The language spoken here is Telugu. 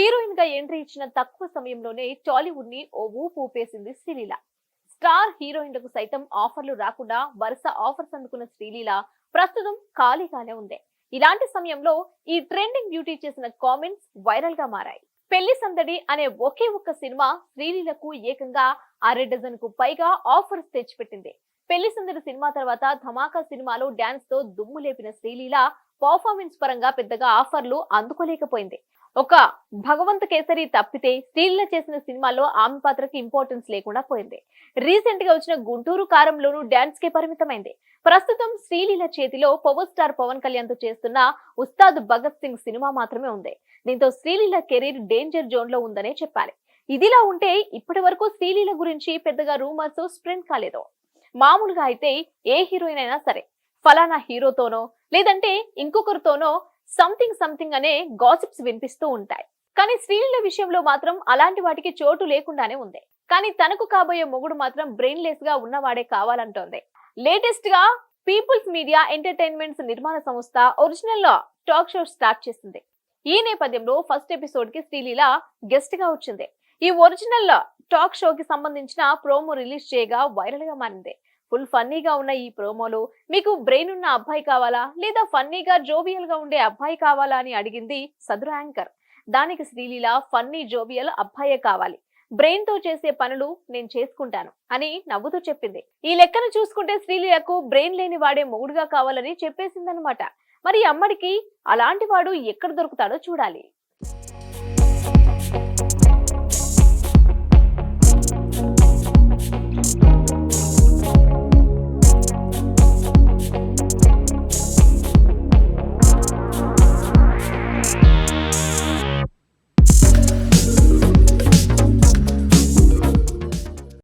హీరోయిన్గా ఎంట్రీ ఇచ్చిన తక్కువ సమయంలోనే టాలీవుడ్ని ఓ ఊపు ఊపేసింది శ్రీలీల. స్టార్ హీరోయిన్లకు సైతం ఆఫర్లు రాకుండా వరుస ఆఫర్స్ అందుకున్న శ్రీలీల ప్రస్తుతం ఖాళీగానే ఉంది. ఇలాంటి సమయంలో ఈ ట్రెండింగ్ బ్యూటీ చేసిన కామెంట్స్ వైరల్గా మారాయి. పెళ్ళి సందడి అనే ఒకే ఒక్క సినిమా శ్రీలీలకు ఏకంగా అర డజన్కు పైగా ఆఫర్స్ తెచ్చిపెట్టింది. పెళ్ళి సందడి సినిమా తర్వాత ధమాకా సినిమాలో డాన్స్తో దుమ్ము లేపిన శ్రీలీల పర్ఫార్మెన్స్ పరంగా పెద్దగా ఆఫర్లు అందుకోలేకపోయింది. ఒక భగవంత్ కేసరి తప్పితే శ్రీలీల చేసిన సినిమాలో ఆమె పాత్రకి ఇంపార్టెన్స్ లేకుండా పోయింది. రీసెంట్గా వచ్చిన గుంటూరు కారంలోనూ డాన్స్ కే పరిమితమైంది. ప్రస్తుతం శ్రీలీల చేతిలో పవర్ స్టార్ పవన్ కళ్యాణ్తో చేస్తున్న ఉస్తాద్ భగత్ సింగ్ సినిమా మాత్రమే ఉంది. దీంతో శ్రీలీల కెరీర్ డేంజర్ జోన్లో ఉందనే చెప్పాలి. ఇదిలా ఉంటే ఇప్పటి వరకు శ్రీలీల గురించి పెద్దగా రూమర్స్ స్ప్రింట్ కాలేదు. మామూలుగా అయితే ఏ హీరోయిన్ అయినా సరే ఫలానా హీరోతోనో లేదంటే ఇంకొకరితోనో సంథింగ్ సంథింగ్ అనే గాసిప్స్ వినిపిస్తూ ఉంటాయి. కానీ స్త్రీల విషయంలో మాత్రం అలాంటి వాటికి చోటు లేకుండానే ఉంది. కానీ తనకు కాబోయే మొగుడు మాత్రం బ్రెయిన్ లెస్గా ఉన్నవాడే కావాలంటోంది. లేటెస్ట్గా పీపుల్స్ మీడియా ఎంటర్టైన్మెంట్స్ నిర్మాణ సంస్థ ఒరిజినల్లో టాక్ షో స్టార్ట్ చేసింది. ఈ నేపథ్యంలో ఫస్ట్ ఎపిసోడ్కి శ్రీలీల గెస్ట్గా వచ్చింది. ఈ ఒరిజినల్ టాక్ షో కి సంబంధించిన ప్రోమో రిలీజ్ చేయగా వైరల్గా మారింది. ఫుల్ ఫన్నీగా ఉన్న ఈ ప్రోమోలో మీకు బ్రెయిన్ ఉన్న అబ్బాయి కావాలా? లేదా ఫన్నీగా జోవియల్గా ఉండే అబ్బాయి కావాలా అని అడిగింది సదరు యాంకర్. దానికి శ్రీలీల ఫన్నీ జోవియల్ అబ్బాయే కావాలి. బ్రెయిన్తో చేసే పనులు నేను చేసుకుంటాను అని నవ్వుతూ చెప్పింది. ఈ లెక్కను చూసుకుంటే శ్రీలీలకు బ్రెయిన్ లేని వాడే మొగుడుగా కావాలని చెప్పేసిందనమాట మరి అమ్మడికి అలాంటి వాడు ఎక్కడ దొరుకుతాడో చూడాలి.